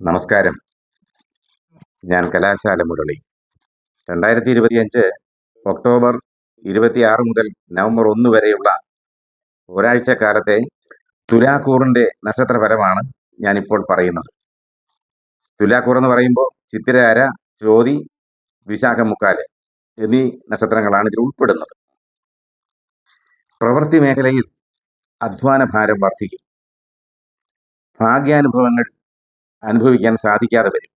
നമസ്കാരം. ഞാൻ കലാശാല മുരളി. രണ്ടായിരത്തി ഇരുപത്തിയഞ്ച് ഒക്ടോബർ ഇരുപത്തിയാറ് മുതൽ നവംബർ ഒന്ന് വരെയുള്ള ഒരാഴ്ചക്കാലത്തെ തുലാക്കൂറിന്റെ നക്ഷത്രഫലമാണ് ഞാനിപ്പോൾ പറയുന്നത്. തുലാക്കൂർ എന്ന് പറയുമ്പോൾ ചിത്തിരാര ജ്യോതി വിശാഖമുക്കാൽ എന്നീ നക്ഷത്രങ്ങളാണ് ഇതിൽ ഉൾപ്പെടുന്നത്. പ്രവൃത്തി മേഖലയിൽ അധ്വാന ഭാരം വർദ്ധിക്കും. ഭാഗ്യാനുഭവങ്ങൾ അനുഭവിക്കാൻ സാധിക്കാതെ വരും.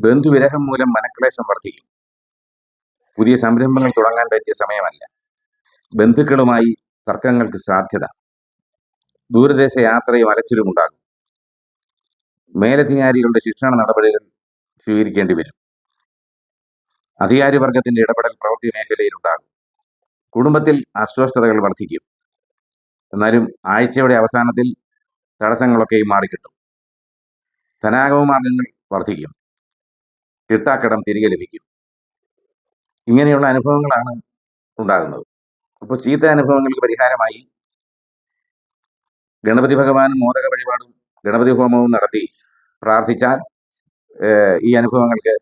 ബന്ധുവിരഹം മൂലം മനക്ലേശം വർദ്ധിക്കും. പുതിയ സംരംഭങ്ങൾ തുടങ്ങാൻ പറ്റിയ സമയമല്ല. ബന്ധുക്കളുമായി തർക്കങ്ങൾക്ക് സാധ്യത. ദൂരദേശ യാത്രയും അലച്ചിലും ഉണ്ടാകും. മേലധികാരികളുടെ ശിക്ഷണ നടപടികൾ സ്വീകരിക്കേണ്ടി വരും. അധികാരിവർഗത്തിന്റെ ഇടപെടൽ പ്രവൃത്തി മേഖലയിലുണ്ടാകും കുടുംബത്തിൽ അസ്വസ്ഥതകൾ വർദ്ധിക്കും. എന്നാലും ആഴ്ചയുടെ അവസാനത്തിൽ തടസ്സങ്ങളൊക്കെയും മാറിക്കിട്ടും. ധനാഗമ മാർഗങ്ങൾ വർദ്ധിക്കും. കിട്ടാക്കടം തിരികെ ലഭിക്കും. ഇങ്ങനെയുള്ള അനുഭവങ്ങളാണ് ഉണ്ടാകുന്നത്. അപ്പോൾ ചീത്ത അനുഭവങ്ങൾക്ക് പരിഹാരമായി ഗണപതി ഭഗവാനും മോദക വഴിപാടും ഗണപതി ഹോമവും നടത്തി പ്രാർത്ഥിച്ചാൽ ഈ അനുഭവങ്ങൾക്ക്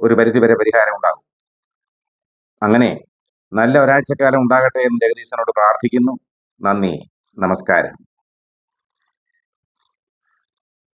ഒരു പരിധിവരെ പരിഹാരം ഉണ്ടാകും. അങ്ങനെ നല്ല ഒരാഴ്ചക്കാലം ഉണ്ടാകട്ടെ എന്ന് ജഗദീശനോട് പ്രാർത്ഥിക്കുന്നു. നന്ദി. നമസ്കാരം.